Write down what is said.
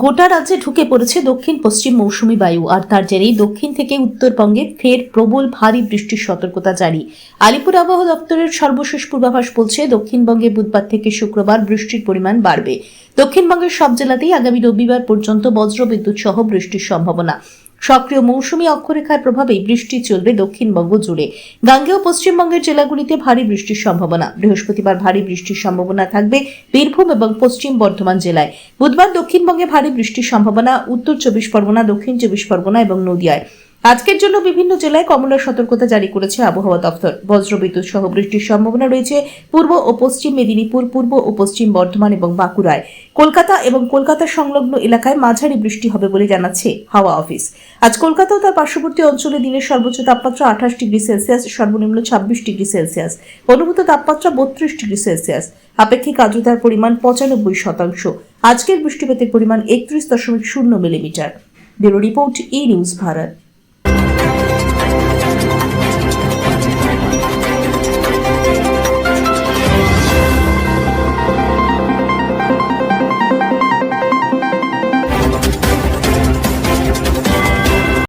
গোটা রাজ্যে ঢুকে পড়েছে দক্ষিণ পশ্চিম মৌসুমি বায়ু, আর তার জেরেই দক্ষিণ থেকে উত্তরবঙ্গে ফের প্রবল ভারী বৃষ্টির সতর্কতা জারি। আলিপুর আবহাওয়া দপ্তরের সর্বশেষ পূর্বাভাস বলছে, দক্ষিণবঙ্গে বুধবার থেকে শুক্রবার বৃষ্টির পরিমাণ বাড়বে। দক্ষিণবঙ্গের সব জেলাতেই আগামী রবিবার পর্যন্ত বজ্রবিদ্যুৎ সহ বৃষ্টির সম্ভাবনা। সক্রিয় মৌসুমী অক্ষরেখার প্রভাবে বৃষ্টি চলবে দক্ষিণবঙ্গ জুড়ে। গাঙ্গেয় পশ্চিমবঙ্গের জেলাগুলিতে ভারী বৃষ্টির সম্ভাবনা। বৃহস্পতিবার ভারী বৃষ্টির সম্ভাবনা থাকবে বীরভূম এবং পশ্চিম বর্ধমান জেলায়। বুধবার দক্ষিণবঙ্গে ভারী বৃষ্টির সম্ভাবনা, উত্তর চব্বিশ পরগনা, দক্ষিণ চব্বিশ পরগনা এবং নদিয়ায়। আজকের জন্য বিভিন্ন জেলায় কমলা সতর্কতা জারি করেছে আবহাওয়া দপ্তর। বজ্রবিদ্যুৎ সহ বৃষ্টির সম্ভাবনা রয়েছে পূর্ব ও পশ্চিম মেদিনীপুর, পূর্ব ও পশ্চিম বর্ধমান এবং বাঁকুড়ায়। কলকাতা এবং কলকাতা সংলগ্ন এলাকায় মাঝারি বৃষ্টি হবে বলে জানাচ্ছে হাওয়া অফিস। আজ কলকাতা ও তার পার্শ্ববর্তী অঞ্চলে দিনের সর্বোচ্চ তাপমাত্রা আঠাশ ডিগ্রি সেলসিয়াস, সর্বনিম্ন ছাব্বিশ ডিগ্রি সেলসিয়াস। অনুভূত তাপমাত্রা বত্রিশ ডিগ্রি সেলসিয়াস। আপেক্ষিক আর্দ্রতার পরিমাণ পঁচানব্বই শতাংশ। আজকের বৃষ্টিপাতের পরিমাণ একত্রিশ দশমিক শূন্য millimetre. Bureau report E news Bharat.